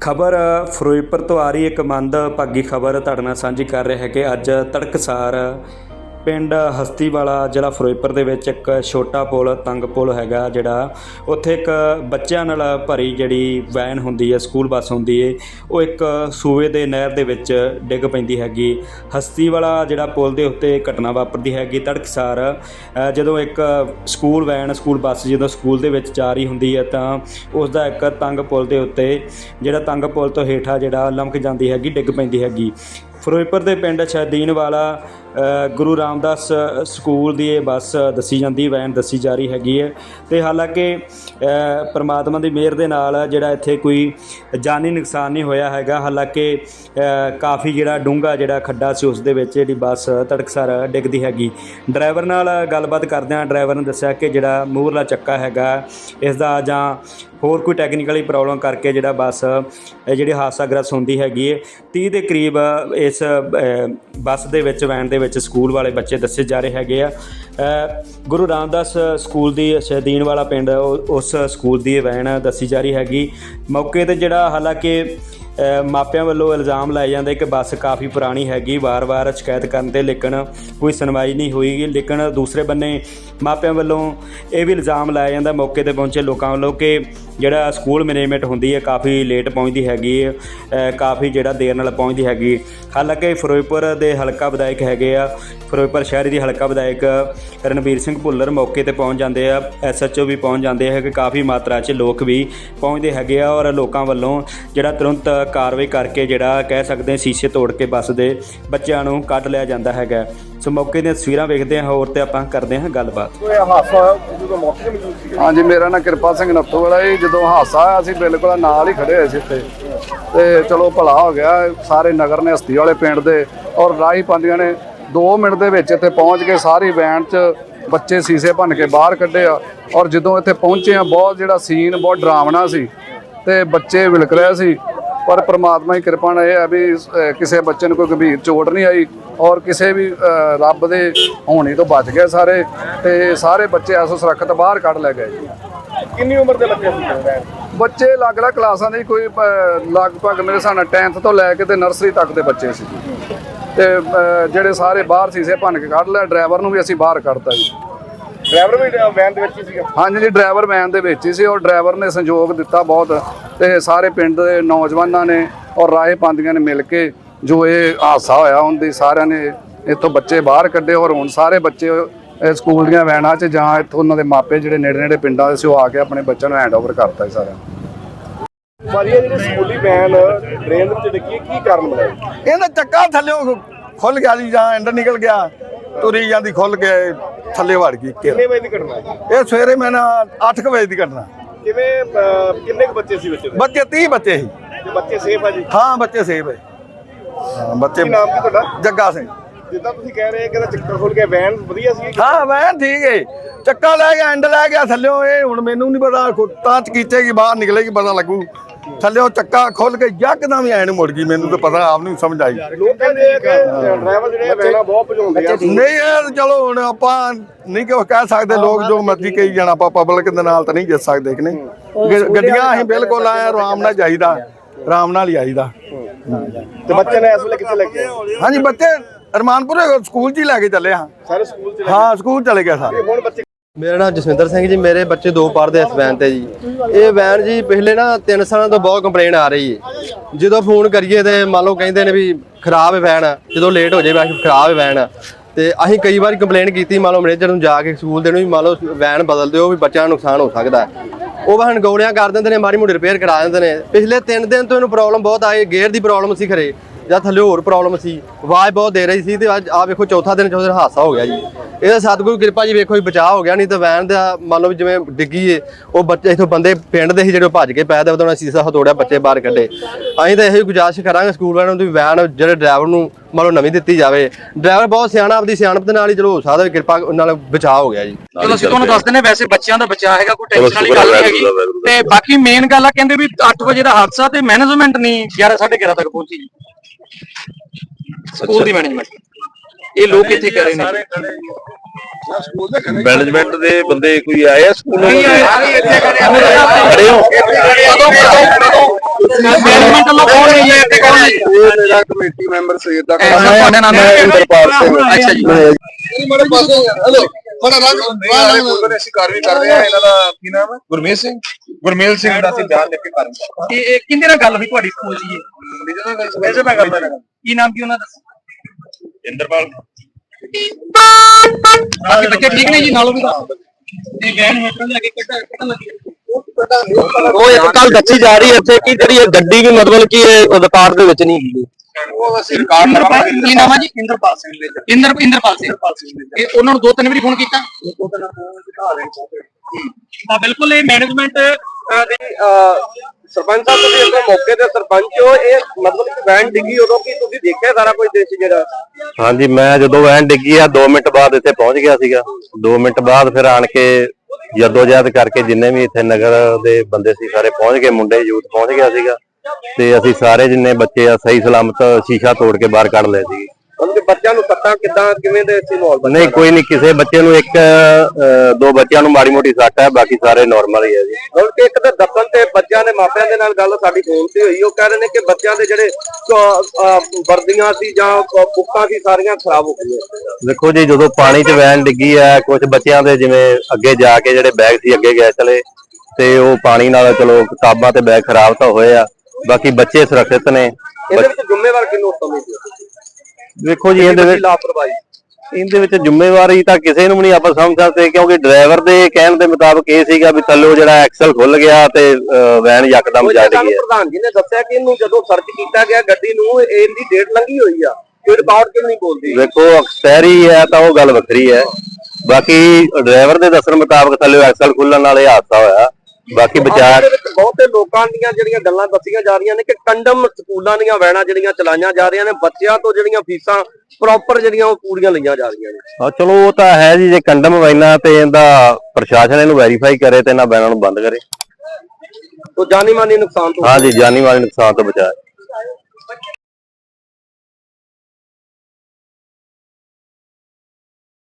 ਖਬਰ ਫਿਰੋਜ਼ਪੁਰ ਤੋਂ ਆ ਰਹੀ ਇੱਕ ਮੰਦਭਾਗੀ ਖਬਰ ਤੁਹਾਡੇ ਨਾਲ ਸਾਂਝੀ ਕਰ ਰਿਹਾ ਹੈ ਕਿ ਅੱਜ ਤੜਕਸਾਰ ਪਿੰਡ ਹਸਤੀਵਾਲਾ ਜ਼ਿਲ੍ਹਾ ਫਿਰੋਜ਼ਪੁਰ ਦੇ ਵਿੱਚ ਇੱਕ ਛੋਟਾ ਪੁਲ, ਤੰਗ ਪੁਲ ਹੈਗਾ ਜਿਹੜਾ ਉੱਥੇ ਇੱਕ ਬੱਚਿਆਂ ਨਾਲ ਭਰੀ ਜਿਹੜੀ ਵੈਨ ਹੁੰਦੀ ਹੈ, ਸਕੂਲ ਬੱਸ ਹੁੰਦੀ ਹੈ, ਉਹ ਇੱਕ ਸੂਏ ਦੇ ਨਹਿਰ ਦੇ ਵਿੱਚ ਡਿੱਗ ਪੈਂਦੀ ਹੈਗੀ। ਹਸਤੀਵਾਲਾ ਜਿਹੜਾ ਪੁਲ ਦੇ ਉੱਤੇ ਘਟਨਾ ਵਾਪਰਦੀ ਹੈਗੀ। ਤੜਕਸਾਰ ਜਦੋਂ ਇੱਕ ਸਕੂਲ ਵੈਨ, ਸਕੂਲ ਬੱਸ ਜਦੋਂ ਸਕੂਲ ਦੇ ਵਿੱਚ ਜਾ ਰਹੀ ਹੁੰਦੀ ਹੈ ਤਾਂ ਉਸ ਦਾ ਇੱਕ ਤੰਗ ਪੁਲ ਦੇ ਉੱਤੇ ਜਿਹੜਾ ਤੰਗ ਪੁਲ ਤੋਂ ਹੇਠਾਂ ਜਿਹੜਾ ਲਮਕ ਜਾਂਦੀ ਹੈਗੀ, ਡਿੱਗ ਪੈਂਦੀ ਹੈਗੀ। ਫਿਰੋਜ਼ਪੁਰ ਦੇ ਪਿੰਡ ਸ਼ਾਦੀਨ ਵਾਲਾ ਗੁਰੂ ਰਾਮਦਾਸ ਸਕੂਲ ਦੀ ਇਹ ਬੱਸ ਦੱਸੀ ਜਾਂਦੀ ਵੈਨ ਦੱਸੀ ਜਾ ਰਹੀ ਹੈਗੀ ਹੈ। ਤੇ ਹਾਲਾਂਕਿ ਅ, ਪ੍ਰਮਾਤਮਾ ਦੀ ਮਿਹਰ ਦੇ ਨਾਲ ਜਿਹੜਾ ਇੱਥੇ ਕੋਈ ਜਾਨੀ ਨੁਕਸਾਨ ਨਹੀਂ ਹੋਇਆ ਹੈਗਾ। ਹਾਲਾਂਕਿ ਕਾਫੀ ਜਿਹੜਾ ਡੂੰਘਾ ਜਿਹੜਾ ਖੱਡਾ ਸੀ ਉਸ ਦੇ ਵਿੱਚ ਜਿਹੜੀ ਬੱਸ ਤੜਕਸਰ ਡਿੱਗਦੀ ਹੈਗੀ। ਡਰਾਈਵਰ ਨਾਲ ਗੱਲਬਾਤ ਕਰਦਿਆਂ ਡਰਾਈਵਰ ਨੇ ਦੱਸਿਆ ਕਿ ਜਿਹੜਾ ਮੂਹਰਲਾ ਚੱਕਾ ਹੈਗਾ ਇਸ ਦਾ ਜਾਂ ਹੋਰ ਕੋਈ ਟੈਕਨੀਕਲੀ ਪ੍ਰੋਬਲਮ ਕਰਕੇ ਜਿਹੜਾ ਬੱਸ ਇਹ ਜਿਹੜੀ ਹਾਦਸਾਗ੍ਰਸਤ ਹੁੰਦੀ ਹੈਗੀ ਹੈ। 30 ਦੇ ਕਰੀਬ ਇਸ ਬੱਸ ਦੇ ਵਿੱਚ ਵੈਨ ਦੇ ਵਿੱਚ ਸਕੂਲ ਵਾਲੇ ਬੱਚੇ ਦੱਸੇ ਜਾ ਰਹੇ ਹੈਗੇ ਆ। ਗੁਰੂ ਰਾਮਦਾਸ ਸਕੂਲ ਦੀ ਸ਼ਹੀਦੀਨ ਵਾਲਾ ਪਿੰਡ ਉਸ ਸਕੂਲ ਦੀ ਵੈਣ ਦੱਸੀ ਜਾ ਰਹੀ ਹੈਗੀ। ਮੌਕੇ ਤੇ ਜਿਹੜਾ ਹਾਲਾਂਕਿ ਮਾਪਿਆਂ ਵੱਲੋਂ ਇਲਜ਼ਾਮ ਲਾਏ ਜਾਂਦੇ ਕਿ ਬੱਸ ਕਾਫੀ ਪੁਰਾਣੀ ਹੈਗੀ, ਵਾਰ-ਵਾਰ ਸ਼ਿਕਾਇਤ ਕਰਨ ਤੇ ਲੇਕਿਨ ਕੋਈ ਸੁਣਵਾਈ ਨਹੀਂ ਹੋਈਗੀ ਲੇਕਿਨ ਦੂਸਰੇ ਬੰਨੇ ਮਾਪਿਆਂ ਵੱਲੋਂ ਇਹ ਵੀ ਇਲਜ਼ਾਮ ਲਾਇਆ ਜਾਂਦਾ ਮੌਕੇ ਤੇ ਪਹੁੰਚੇ ਲੋਕਾਂ ਵੱਲੋਂ ਕਿ ਜਿਹੜਾ ਸਕੂਲ ਮੈਨੇਜਮੈਂਟ ਹੁੰਦੀ ਹੈ, ਕਾਫੀ ਲੇਟ ਪਹੁੰਚਦੀ ਹੈਗੀ ਹੈ ਕਾਫੀ ਜਿਹੜਾ ਦੇਰ ਨਾਲ ਪਹੁੰਚਦੀ ਹੈਗੀ। ਹਾਲਾਂਕਿ ਫਿਰੋਜ਼ਪੁਰ ਦੇ ਹਲਕਾ ਵਿਧਾਇਕ ਹੈਗੇ ਆ, ਫਿਰੋਜ਼ਪੁਰ ਸ਼ਹਿਰੀ ਦੀ ਹਲਕਾ ਵਿਧਾਇਕ ਰਣਵੀਰ ਸਿੰਘ ਭੁੱਲਰ ਮੌਕੇ ਤੇ ਪਹੁੰਚ ਜਾਂਦੇ ਆ। ਐਸਐਚਓ ਵੀ ਪਹੁੰਚ ਜਾਂਦੇ ਹੈ ਕਿ ਕਾਫੀ ਮਾਤਰਾ 'ਚ ਲੋਕ ਵੀ ਪਹੁੰਚਦੇ ਹੈਗੇ ਆ ਔਰ ਲੋਕਾਂ ਵੱਲੋਂ ਜਿਹੜਾ ਤੁਰੰਤ ਕਾਰਵਾਈ ਕਰਕੇ ਜਿਹੜਾ ਕਹਿ ਸਕਦੇ ਹਾਂ ਸ਼ੀਸ਼ੇ ਤੋੜ ਕੇ ਬੱਸ ਦੇ ਬੱਚਿਆਂ ਨੂੰ ਕੱਢ ਲਿਆ ਜਾਂਦਾ ਹੈਗਾ। ਸੋ ਮੌਕੇ ਦੀਆਂ ਤਸਵੀਰਾਂ ਵੇਖਦੇ ਹਾਂ ਹੋਰ ਤੇ ਆਪਾਂ ਕਰਦੇ ਹਾਂ ਗੱਲਬਾਤ। ਕੋਈ ਹਾਦਸਾ ਹੋਇਆ ਜਦੋਂ ਮੌਕੇ ਤੇ ਮੌਜੂਦ ਸੀ ਹਾਂਜੀ ਮੇਰਾ ਨਾਮ ਕਿਰਪਾ ਸਿੰਘ ਨੱਥੂ ਵਾਲਾ ਜੀ। ਜਦੋਂ ਹਾਦਸਾ ਆਇਆ ਸੀ ਬਿਲਕੁਲ ਨਾਲ ਹੀ ਖੜੇ ਹੋਏ ਸੀ ਇੱਥੇ। ਤੇ ਚਲੋ ਭਲਾ ਹੋ ਗਿਆ ਸਾਰੇ ਨਗਰ ਨੇ ਹਸਤੀ ਵਾਲੇ ਪਿੰਡ ਦੇ ਔਰ ਰਾਹੀ ਪਾਉਂਦੀਆਂ ਨੇ। 2 ਮਿੰਟ ਦੇ ਵਿੱਚ ਇੱਥੇ ਪਹੁੰਚ ਕੇ ਸਾਰੀ ਵੈਨ 'ਚ ਬੱਚੇ ਸੀਸੇ ਭੰਨ ਕੇ ਬਾਹਰ ਕੱਢੇ ਆ। ਔਰ ਜਦੋਂ ਇੱਥੇ ਪਹੁੰਚੇ ਆ ਬਹੁਤ ਜਿਹੜਾ ਸੀਨ ਬਹੁਤ ਡਰਾਵਣਾ ਸੀ। ਤੇ ਬੱਚੇ ਵਿਲਕ ਰਹੇ ਸੀ। ਪਰ ਪ੍ਰਮਾਤਮਾ ਦੀ ਕਿਰਪਾ ਨਾਲ ਇਹ ਹੈ ਵੀ ਅਹ, ਕਿਸੇ ਬੱਚੇ ਨੂੰ ਕੋਈ ਗੰਭੀਰ ਚੋਟ ਨਹੀਂ ਆਈ ਔਰ ਕਿਸੇ ਵੀ ਅਹ, ਰੱਬ ਦੇ ਹੋਣੀ ਤੋਂ ਬਚ ਗਏ ਸਾਰੇ ਤੇ ਸਾਰੇ ਬੱਚੇ ਐਸੋ ਸੁਰੱਖਿਅਤ ਬਾਹਰ ਕੱਢ ਲੈ ਗਏ ਜੀ। ਕਿੰਨੀ ਉਮਰ ਦੇ ਬੱਚੇ ਸੀ ਬੱਚੇ ਅਲੱਗ-ਅਲੱਗ ਕਲਾਸਾਂ ਦੇ ਕੋਈ ਅਹ, ਲਗਭਗ ਮੇਰੇ ਹਿਸਾਬ ਨਾਲ 10th ਤੋਂ ਲੈ ਕੇ ਤੇ ਨਰਸਰੀ ਤੱਕ ਦੇ ਬੱਚੇ ਸੀ। ਤੇ ਅਹ, ਜਿਹੜੇ ਸਾਰੇ ਬਾਹਰ ਸੀਸੇ ਭੰਨ ਕੇ ਕੱਢ ਲਿਆ ਡਰਾਈਵਰ ਨੂੰ ਵੀ ਅਸੀਂ ਬਾਹਰ ਕੱਢਤਾ ਜੀ। ਡਰਾਈਵਰ ਵੀ ਵੈਨ ਦੇ ਵਿੱਚ ਹੀ ਸੀਗਾ? ਹਾਂਜੀ ਜੀ ਡਰਾਈਵਰ ਵੈਨ ਦੇ ਵਿੱਚ ਹੀ ਸੀ ਔਰ ਡਰਾਈਵਰ ਨੇ ਸੰਯੋਗ ਦਿੱਤਾ ਬਹੁਤ ਤੇ ਸਾਰੇ ਪਿੰਡ ਦੇ ਨੌਜਵਾਨਾਂ ਨੇ ਔਰ ਰਾਏ ਪਾਂਦੀਆਂ ਨੇ ਮਿਲ ਕੇ ਜੋ ਇਹ ਹਾਦਸਾ ਹੋਇਆ ਉਹਦੀ ਸਾਰਿਆਂ ਨੇ ਇੱਥੋਂ ਬੱਚੇ ਬਾਹਰ ਕੱਢੇ ਔਰ ਹੁਣ ਸਾਰੇ ਬੱਚੇ ਇਹ ਸਕੂਲ ਦੀਆਂ ਵੈਨਾਂ 'ਚ ਜਾਂ ਇੱਥੋਂ ਉਹਨਾਂ ਦੇ ਮਾਪੇ ਜਿਹੜੇ ਨੇੜੇ ਨੇੜੇ ਪਿੰਡਾਂ ਦੇ ਸੀ ਉਹ ਆ ਕੇ ਆਪਣੇ ਬੱਚਿਆਂ ਨੂੰ ਹੈਂਡਓਵਰ ਕਰਤਾ ਜੀ ਸਾਰਿਆਂ ਨੂੰ। ਮਾਰੀ ਇਹ ਜਿਹੜੀ ਸਕੂਲੀ ਵੈਨ ਟ੍ਰੇਨ ਦੇ ਵਿੱਚ ਡਿੱਗੀ ਕੀ ਕਾਰਨ ਬਣਿਆ? ਇਹਦਾ ਚੱਕਾ ਥੱਲੇ ਖੁੱਲ ਗਿਆ ਜੀ ਜਾਂ ਐਂਡ ਨਿਕਲ ਗਿਆ ਤੁਰੀ ਜਾਂਦੀ ਖੁੱਲ ਕੇ। ਥੱਲੇ ਵੜ ਗਈ ਘੇਰ। ਕਿੰਨੇ ਵਜੇ ਦੀ ਘਟਨਾ ਹੈ ਇਹ ਸਵੇਰੇ ਮੈਂ ਨਾ 8 ਵਜੇ ਦੀ ਘਟਨਾ। ਕਿਵੇਂ ਅਹ, ਕਿੰਨੇ ਕੁ ਬੱਚੇ ਸੀ ਵਿੱਚ ਦੇ? ਬੱਚੇ 30 ਬੱਚੇ ਸੀ। ਤੇ ਬੱਚੇ ਸੇਫ ਆ ਜੀ? ਹਾਂ ਬੱਚੇ ਸੇਫ ਹੈ ਹਾਂ ਬੱਚੇ ਕੀ ਨਾਮ ਕੀ ਤੁਹਾਡਾ? ਜੱਗਾ ਸਿੰਘ। ਜਿੱਦਾਂ ਤੁਸੀਂ ਕਹਿ ਰਹੇ ਕਿ ਚੱਕਰ ਖੁੱਲ ਗਿਆ ਵੈਨ ਵਧੀਆ ਸੀ ਹਾਂ ਮੈਂ ਠੀਕ ਹੈ ਚੱਕਾ ਲੈ ਗਿਆ ਐਂਡ ਲੈ ਗਿਆ ਥੱਲਿਓ ਇਹ ਹੁਣ ਮੈਨੂੰ ਨਹੀਂ ਪਤਾ ਤਾਂ ਚਕੀਚੇਗੀ ਬਾਹਰ ਨਿਕਲੇਗੀ ਪਤਾ ਲੱਗੂ। ਥੱਲਿਓ ਚੱਕਾ ਖੁੱਲ ਕੇ ਯਕਦਮ ਹੀ ਐਨ ਮੁੜ ਗਈ ਮੈਨੂੰ ਤਾਂ ਪਤਾ ਆਪ ਨਹੀਂ ਸਮਝ ਆਈ। ਲੋਕ ਕਹਿੰਦੇ ਆ। ਕਿ ਡਰਾਈਵਰ ਜਿਹੜੇ ਆ ਵੈਨਾਂ ਬਹੁਤ ਭਜਾਉਂਦੇ ਆ। ਨਹੀਂ ਇਹ ਚਲੋ ਹੁਣ ਆਪਾਂ ਨਹੀਂ ਕਿ ਕਹਿ ਸਕਦੇ ਲੋਕ ਜੋ ਮਰਜ਼ੀ ਕਹੀ ਜਾਣ ਆਪਾਂ ਪਬਲਿਕ ਦੇ ਨਾਲ ਤਾਂ ਨਹੀਂ ਜਿੱਤ ਸਕਦੇ ਕਿ ਨਹੀਂ। ਗੱਡੀਆਂ ਅਸੀਂ ਬਿਲਕੁਲ ਆਏ ਆਰਾਮ ਨਾਲ ਜਾਈਦਾ ਆਰਾਮ ਨਾਲ ਹੀ ਆਈਦਾ। ਤੇ ਬੱਚੇ ਨੇ ਇਸ ਵੇਲੇ ਕਿੱਥੇ ਲੱਗੇ ਹਾਂਜੀ ਬੱਚੇ ਅਰਮਾਨਪੁਰ ਸਕੂਲ 'ਚ ਹੀ ਲੈ ਕੇ ਚੱਲੇ ਹਾਂ। ਸਾਰੇ ਸਕੂਲ ਚ ਹਾਂ ਸਕੂਲ ਚਲੇ ਗਏ ਸਾਰੇ। ਹੁਣ ਬੱਚੇ ਮੇਰਾ ਨਾਮ ਜਸਵਿੰਦਰ ਸਿੰਘ ਜੀ, ਮੇਰੇ ਬੱਚੇ ਦੋ ਪੜ੍ਹਦੇ ਇਸ ਵੈਨ ਤੇ ਜੀ। ਇਹ ਵੈਨ ਜੀ ਪਿਛਲੇ ਨਾ 3 ਸਾਲਾਂ ਤੋਂ ਬਹੁਤ ਕੰਪਲੇਨ ਆ ਰਹੀ ਹੈ। ਜਦੋਂ ਫੋਨ ਕਰੀਏ ਤੇ ਮੰਨ ਲਓ ਕਹਿੰਦੇ ਨੇ ਵੀ ਖਰਾਬ ਹੈ ਵੈਨ ਜਦੋਂ ਲੇਟ ਹੋ ਜਾਵੇ ਵੈਸੇ ਖਰਾਬ ਹੈ ਵੈਨ ਤੇ ਅਸੀਂ ਕਈ ਵਾਰ ਕੰਪਲੇਨ ਕੀਤੀ, ਮੰਨ ਲਓ ਮੈਨੇਜਰ ਨੂੰ ਜਾ ਕੇ ਸਕੂਲ ਦੇ ਨੂੰ ਵੀ ਮੰਨ ਲਓ ਵੈਨ ਬਦਲ ਦਿਓ ਵੀ ਬੱਚਿਆਂ ਨੂੰ ਨੁਕਸਾਨ ਹੋ ਸਕਦਾ ਉਹ ਵਾਹਨ ਗੋਲੀਆਂ ਕਰ ਦਿੰਦੇ ਨੇ, ਮਾੜੀ ਮੋਟੀ ਰਿਪੇਅਰ ਕਰਾ ਦਿੰਦੇ ਨੇ। ਪਿਛਲੇ 3 ਦਿਨ ਤੋਂ ਇਹਨੂੰ ਪ੍ਰੋਬਲਮ ਬਹੁਤ ਆਈ ਗੇਅਰ ਦੀ ਪ੍ਰੋਬਲਮ ਸੀ ਖਰੇ। ਜਾਂ ਥੱਲੇ ਹੋਰ ਪ੍ਰੋਬਲਮ ਸੀ, ਆਵਾਜ਼ ਬਹੁਤ ਦੇ ਰਹੀ ਸੀ ਤੇ ਅੱਜ ਆ ਵੇਖੋ ਚੌਥਾ ਦਿਨ ਚੌਥਾ ਦਿਨ ਹਾਦਸਾ ਹੋ ਗਿਆ ਜੀ। ਇਹਦਾ ਸਤਿਗੁਰੂ ਕਿਰਪਾ ਜੀ ਵੇਖੋ ਜੀ ਬਚਾਅ ਹੋ ਗਿਆ, ਨਹੀਂ ਤਾਂ ਵੈਨ ਦਾ ਮੰਨ ਲਓ ਜਿਵੇਂ ਡਿੱਗੀ ਏ, ਉਹ ਬੱਚੇ ਇਥੋਂ ਬੰਦੇ ਪਿੰਡ ਦੇ ਸੀ ਜਿਹੜੇ ਉਹ ਭੱਜ ਕੇ ਪੈ ਦੇ ਉਹਦਾ ਸੀਸਾ ਹਤੋੜਿਆ ਬੱਚੇ ਬਾਹਰ ਕੱਢੇ। ਅਸੀਂ ਤਾਂ ਇਹੋ ਗੁਜਾਰਿਸ਼ ਕਰਾਂਗੇ ਸਕੂਲ ਵਾਲਿਆਂ ਨੂੰ ਵੀ ਵੈਨ ਜਿਹੜੇ ਡਰਾਈਵਰ ਨੂੰ ਮੰਨ ਲਓ ਨਵੀਂ ਦਿੱਤੀ ਜਾਵੇ। ਡਰਾਈਵਰ ਬਹੁਤ ਸਿਆਣਾ ਆਪਦੀ ਸਿਆਣਪ ਦੇ ਨਾਲ ਹੀ ਚਲੋ ਹੋ ਸਕਦਾ ਵੀ ਕਿਰਪਾ ਨਾਲ ਬਚਾਅ ਹੋ ਗਿਆ ਜੀ। ਚਲੋ ਅਸੀਂ ਤੁਹਾਨੂੰ ਦੱਸ ਦਿੰਦੇ ਵੈਸੇ ਬੱਚਿਆਂ ਦਾ ਬਚਾਅ ਹੈਗਾ ਕੋਈ ਟੈਨਸ਼ਨ ਵਾਲੀ ਗੱਲ ਨਹੀਂ ਹੈਗੀ। ਤੇ ਬਾਕੀ ਮੇਨ ਗੱਲ ਆ ਕਹਿੰਦੇ ਵੀ 8 ਵਜੇ ਦਾ ਹਾਦਸਾ ਤੇ ਮੈਨੇਜਮੈਂਟ ਨਹੀਂ 11 11:30 ਤੱਕ ਪਹੁੰਚੀ ਜੀ। ਸਕੂਲ ਦੀ ਮੈਨੇਜਮੈਂਟ ਇਹ ਲੋਕ ਇੱਥੇ ਕਰ ਰਹੇ ਨੇ। ਮੈਨੇਜਮੈਂਟ ਦੇ ਬੰਦੇ ਕੋਈ ਆਏ ਆ ਸਕੂਲ ਨਹੀਂ ਆਏ ਸਾਰੇ ਇੱਥੇ ਖੜੇ ਹੋ? ਕਦੋਂ? ਕਦੋਂ? ਮੈਨੇਜਮੈਂਟ ਵੱਲੋਂ ਕੌਣ ਹੈ ਜੀ ਇੱਥੇ ਕੌਣ ਹੈ ਜੀ? ਇਹ ਮੇਰਾ ਕਮੇਟੀ ਮੈਂਬਰ ਸੇਧ ਦਾ ਸਰ ਤੁਹਾਡਾ ਨਾਮ ਹੈ ਇੰਦਰਪਾਲ ਸਿੰਘ ਅੱਛਾ ਜੀ। ਅਸੀਂ ਕਾਰਵਾਈ ਕਰ ਰਹੇ ਹਾਂ। ਇਹਨਾਂ ਦਾ ਕੀ ਨਾਮ ਹੈ? ਗੁਰਮੀਤ ਸਿੰਘ। ਗੁਰਮੇਲ ਸਿੰਘ ਦਾ ਅਸੀਂ ਬਿਆਨ ਲਿਖ ਕੇ ਕਰ ਇਹ ਇਹ ਕਿੰਦੇ ਨਾਲ ਗੱਲ ਹੋਈ ਤੁਹਾਡੀ? ਸਕੂਲ ਦੀ ਇਹ ਵੈਸੇ ਮੈਂ ਕਰਦਾ। ਕੀ ਨਾਮ ਕੀ ਉਹਨਾਂ ਦਾ? ਇੰਦਰਪਾਲ ਬਾਕੀ ਬੱਚੇ ਠੀਕ ਨੇ ਜੀ? ਨਾਲੋਂ ਵੀ ਦੱਸੋ ਇਹ ਵੈਨ ਹੈਟਰ ਲੈ ਕੇ ਕੱਢ ਕੱਢ ਲੱਗੀ। ਉਹ ਇੱਕ ਕੱਲ ਦੱਸੀ ਜਾ ਰਹੀ ਹੈ ਇੱਥੇ ਕਿ ਜਿਹੜੀ ਇਹ ਗੱਡੀ ਵੀ ਮਤਲਬ ਕਿ ਇਹ ਰਿਕਾਰਡ ਦੇ ਵਿੱਚ ਨਹੀਂ ਹੈਗੀ। ਉਹ ਅਸੀਂ ਰਿਕਾਰਡ ਕਰਾਵਾਂਗੇ ਕੀ ਨਾਮ ਹੈ ਜੀ? ਇੰਦਰਪਾਲ ਸਿੰਘ। ਇੰਦਰ ਇੰਦਰਪਾਲ ਸਿੰਘ। ਇਹ ਉਹਨਾਂ ਨੂੰ ਦੋ ਤਿੰਨ ਵਾਰੀ ਫੋਨ ਕੀਤਾ। ਤਾਂ ਬਿਲਕੁਲ ਇਹ ਮੈਨੇਜਮੈਂਟ ਦੇ ਸਰਪੰਚ ਸਾਹਿਬ ਤੁਸੀਂ ਇਸ ਮੌਕੇ ਤੇ ਸਰਪੰਚ ਹੋ। ਇਹ ਮਤਲਬ ਕਿ ਵੈਨ ਡਿੱਗੀ ਉਦੋਂ ਕੀ ਤੁਸੀਂ ਦੇਖਿਆ ਸਾਰਾ ਕੁਝ ਦੇਸ਼ ਜਿਹੜਾ? ਹਾਂਜੀ ਮੈਂ ਜਦੋਂ ਵੈਨ ਡਿੱਗੀ ਆ 2 ਮਿੰਟ ਬਾਅਦ ਇੱਥੇ ਪਹੁੰਚ ਗਿਆ ਸੀਗਾ। 2 ਮਿੰਟ ਬਾਅਦ ਫਿਰ ਆਣ ਕੇ ਜਦੋਜਹਿਦ ਕਰਕੇ ਜਿੰਨੇ ਵੀ ਇੱਥੇ ਨਗਰ ਦੇ ਬੰਦੇ ਸੀ ਸਾਰੇ ਪਹੁੰਚ ਗਏ ਮੁੰਡੇ ਯੂਥ ਪਹੁੰਚ ਗਿਆ ਸੀਗਾ। ਤੇ ਅਸੀਂ ਸਾਰੇ ਜਿੰਨੇ ਬੱਚੇ ਆ ਸਹੀ ਸਲਾਮਤ ਸ਼ੀਸ਼ਾ ਤੋੜ ਕੇ ਬਾਹਰ ਕੱਢ ਲਏ ਸੀ। ਕਿ ਬੱਚਿਆਂ ਨੂੰ ਸੱਟਾਂ ਕਿੱਦਾਂ ਕਿਵੇਂ ਦੇ ਇੱਥੇ ਮਾਹੌਲ ਨਹੀਂ ਕੋਈ ਨਹੀਂ ਕਿਸੇ ਬੱਚੇ ਨੂੰ ਇੱਕ ਦੋ ਬੱਚਿਆਂ ਨੂੰ ਮਾੜੀ ਮੋਟੀ ਸੱਟ ਹੈ ਬਾਕੀ ਸਾਰੇ ਨਾਰਮਲ ਹੀ ਹੈ ਜੀ। ਮਤਲਬ ਕਿ ਇੱਕ ਤਾਂ ਦੱਸਣ ਤੇ ਮਾਪਿਆਂ ਦੇ ਨਾਲ ਗੱਲ ਸਾਡੀ ਫੋਨ ਤੇ ਹੋਈ ਉਹ ਕਹਿ ਰਹੇ ਨੇ ਕਿ ਬੱਚਿਆਂ ਦੇ ਜਿਹੜੇ ਵਰਦੀਆਂ ਸੀ ਜਾਂ ਬੁੱਕਾਂ ਸੀ ਸਾਰੀਆਂ ਖਰਾਬ ਹੋ ਗਈਆਂ। ਦੇਖੋ ਜੀ ਜਦੋਂ ਪਾਣੀ 'ਚ ਵੈਨ ਡਿੱਗੀ ਹੈ ਕੁਝ ਬੱਚਿਆਂ ਦੇ ਜਿਵੇਂ ਅੱਗੇ ਜਾ ਕੇ ਜਿਹੜੇ ਬੈਗ ਸੀ ਅੱਗੇ ਗਏ ਚਲੇ ਤੇ ਉਹ ਪਾਣੀ ਨਾਲ ਚਲੋ ਕਿਤਾਬਾਂ ਤੇ ਬੈਗ ਖਰਾਬ ਤਾਂ ਹੋਏ ਆ ਬਾਕੀ ਬੱਚੇ ਸੁਰੱਖਿਅਤ ਨੇ। ਇਹਦੇ ਵਿੱਚ ਜ਼ਿੰਮੇਵਾਰ ਕਿਹਨੂੰ ਸਮਝਦੇ ਹੋ ਦੇਖੋ ਜੀ ਇਹਦੇ ਵਿੱਚ ਲਾਪਰਵਾਹੀ? ਇਹਦੇ ਵਿੱਚ ਜ਼ਿੰਮੇਵਾਰੀ ਤਾਂ ਕਿਸੇ ਨੂੰ ਨਹੀਂ ਆਪਾਂ ਸਮਝ ਸਕਦੇ ਕਿਉਂਕਿ ਡਰਾਈਵਰ ਦੇ ਕਹਿਣ ਦੇ ਮੁਤਾਬਕ ਇਹ ਸੀਗਾ ਵੀ ਥੱਲੋਂ ਜਿਹੜਾ ਐਕਸਲ ਖੁੱਲ ਗਿਆ ਤੇ ਵੈਨ ਯਕਦਮ ਜਾ ਗਈ ਹੈ ਪ੍ਰਧਾਨ ਜੀ ਨੇ ਦੱਸਿਆ ਕਿ ਇਹਨੂੰ ਜਦੋਂ ਸਰਚ ਕੀਤਾ ਗਿਆ ਗੱਡੀ ਨੂੰ ਇਹਦੀ ਡੇਟ ਲੰਘੀ ਹੋਈ ਆ ਕੋਈ ਰਿਕਾਰਡ ਕਿਉਂ ਨਹੀਂ ਬੋਲਦੀ? ਦੇਖੋ ਐਕਸਪਾਇਰੀ ਹੈ ਤਾਂ ਉਹ ਗੱਲ ਵੱਖਰੀ ਹੈ। ਬਾਕੀ ਡਰਾਈਵਰ ਦੇ ਦੱਸਣ ਮੁਤਾਬਕ ਥੱਲੇ ਐਕਸਲ ਖੁੱਲਣ ਨਾਲ ਇਹ ਹਾਦਸਾ ਹੋਇਆ। ਬਾਕੀ ਬਚਾ ਇਹਦੇ ਵਿੱਚ ਬਹੁਤੇ ਲੋਕਾਂ ਦੀਆਂ ਜਿਹੜੀਆਂ ਗੱਲਾਂ ਦੱਸੀਆਂ ਜਾ ਰਹੀਆਂ ਨੇ ਕਿ ਕੰਡਮ ਸਕੂਲਾਂ ਦੀਆਂ ਵੈਨਾਂ ਜਿਹੜੀਆਂ ਚਲਾਈਆਂ ਜਾ ਰਹੀਆਂ ਨੇ ਬੱਚਿਆਂ ਤੋਂ ਜਿਹੜੀਆਂ ਫੀਸਾਂ ਪ੍ਰੋਪਰ ਜਿਹੜੀਆਂ ਉਹ ਪੂਰੀਆਂ ਲਈਆਂ ਜਾ ਰਹੀਆਂ ਨੇ। ਹਾਂ ਚਲੋ ਉਹ ਤਾਂ ਹੈ ਜੀ ਜੇ ਕੰਡਮ ਵੈਨਾ ਤੇ ਇਹਦਾ ਪ੍ਰਸ਼ਾਸਨ ਇਹਨੂੰ ਵੈਰੀਫਾਈ ਕਰੇ ਤੇ ਇਹਨਾਂ ਬੈਨਾਂ ਨੂੰ ਬੰਦ ਕਰੇ। ਤੋਂ ਜਾਨੀ ਮਾਨੀ ਨੁਕਸਾਨ ਤੋਂ ਹਾਂ ਜੀ ਜਾਨੀ ਮਾਲੀ ਨੁਕਸਾਨ ਤੋਂ ਬਚਾਏ।